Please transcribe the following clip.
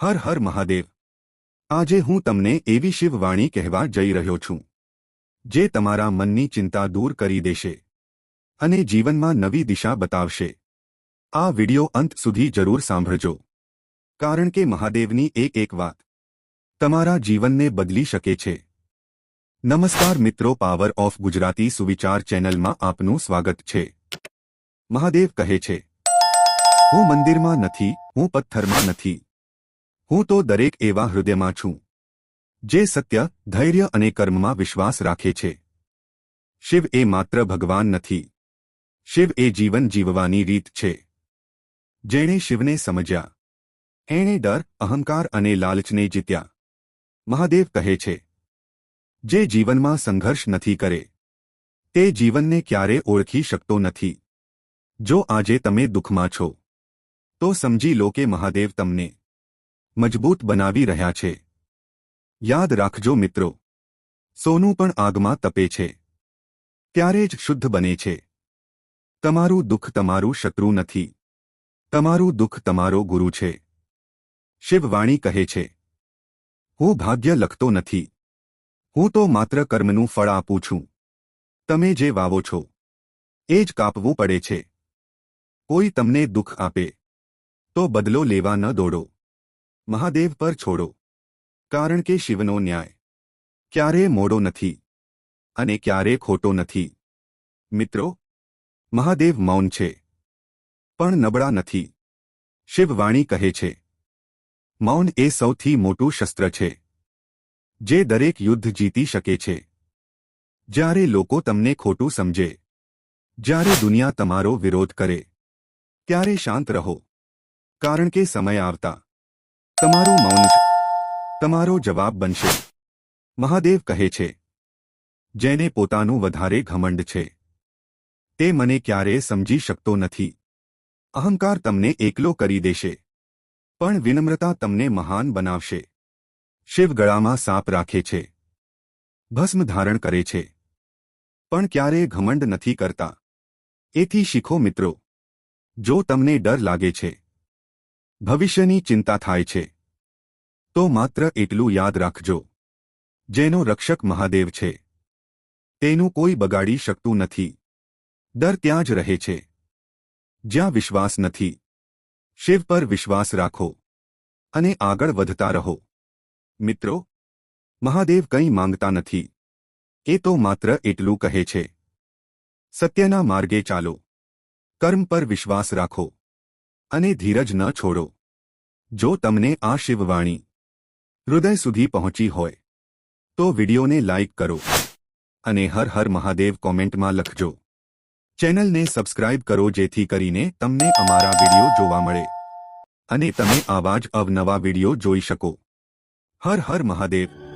હર હર મહાદેવ. આજે હું તમને એવી શિવવાણી કહેવા જઈ રહ્યો છું, જે તમારા મનની ચિંતા દૂર કરી દેશે અને જીવનમાં નવી દિશા બતાવશે. આ વિડિયો અંત સુધી જરૂર સાંભળજો. કારણ કે મહાદેવની એક એક વાત તમારા જીવનને બદલી શકે છે. નમસ્કાર મિત્રો પાવર ઓફ ગુજરાતી સુવિચાર ચેનલમાં આપનું સ્વાગત છે. મહાદેવ કહે છે, હું મંદિરમાં નથી, હું પથ્થરમાં નથી. હું તો દરેક એવા હૃદયમાં છું, જે સત્ય, ધૈર્ય અને કર્મમાં વિશ્વાસ રાખે છે. શિવ એ માત્ર ભગવાન નથી. શિવ એ જીવન જીવવાની રીત છે. જેણે શિવને સમજ્યા. એણે ડર, અહંકાર અને લાલચને જીત્યા. મહાદેવ કહે છે, જે જીવનમાં સંઘર્ષ નથી કરે, તે જીવનને ક્યારે ઓળખી શકતો નથી. જો આજે તમે દુઃખમાં છો, તો સમજી લો કે મહાદેવ તમને મજબૂત બનાવી રહ્યા છે. યાદ રાખજો મિત્રો. સોનું પણ આગમાં તપે છે. ત્યારે જ શુદ્ધ બને છે. તમારું દુઃખ તમારું શત્રુ નથી. તમારું દુઃખ તમારો ગુરુ છે. શિવવાણી કહે છે. હું ભાગ્ય લખતો નથી. હું તો માત્ર કર્મનું ફળ આપું છું. તમે જે વાવો છો, એ જ કાપવું પડે છે. કોઈ તમને દુઃખ આપે, તો બદલો લેવા ન દોડો. મહાદેવ પર છોડો. કારણ કે શિવનો ન્યાય. ક્યારે મોડો નથી. અને ક્યારે ખોટો નથી. મિત્રો, મહાદેવ મૌન છે. પણ નબળા નથી. શિવવાણી કહે છે. મૌન એ સૌથી મોટું શસ્ત્ર છે. જે દરેક યુદ્ધ જીતી શકે છે. જ્યારે લોકો તમને ખોટું સમજે. જ્યારે દુનિયા તમારો વિરોધ કરે. ત્યારે શાંત રહો. કારણ કે સમય આવતા. તમારું મૌન તમારો જવાબ બનશે. મહાદેવ કહે છે, જેને પોતાનું વધારે ઘમંડ છે, તે મને ક્યારેય સમજી શકતો નથી. અહંકાર તમને એકલો કરી દેશે, પણ વિનમ્રતા તમને મહાન બનાવશે. શિવ ગળામાં સાપ રાખે છે, ભસ્મ ધારણ કરે છે, પણ ક્યારેય ઘમંડ નથી કરતા. એથી શીખો મિત્રો, જો તમને ડર લાગે છે ભવિષ્યની ચિંતા થાય છે. તો માત્ર એટલું યાદ રાખજો. જેનો રક્ષક મહાદેવ છે. તેનું કોઈ બગાડી શકતું નથી. દર ત્યાં જ રહે છે. જ્યાં વિશ્વાસ નથી. શિવ પર વિશ્વાસ રાખો. અને આગળ વધતા રહો. મિત્રો, મહાદેવ કંઈ માંગતા નથી. એ તો માત્ર એટલું કહે છે. સત્યના માર્ગે ચાલો. કર્મ પર વિશ્વાસ રાખો. અને ધીરજ ન છોડો. જો તમને આ શિવવાણી હૃદય સુધી પહોંચી હોય, તો વિડિયોને લાઇક કરો અને હર હર મહાદેવ કોમેન્ટમાં લખજો. ચેનલને સબસ્ક્રાઇબ કરો જેથી કરીને તમને અમારા વિડિયો જોવા મળે અને તમે આવા જ અવનવા વિડિયો જોઈ શકો. હર હર મહાદેવ.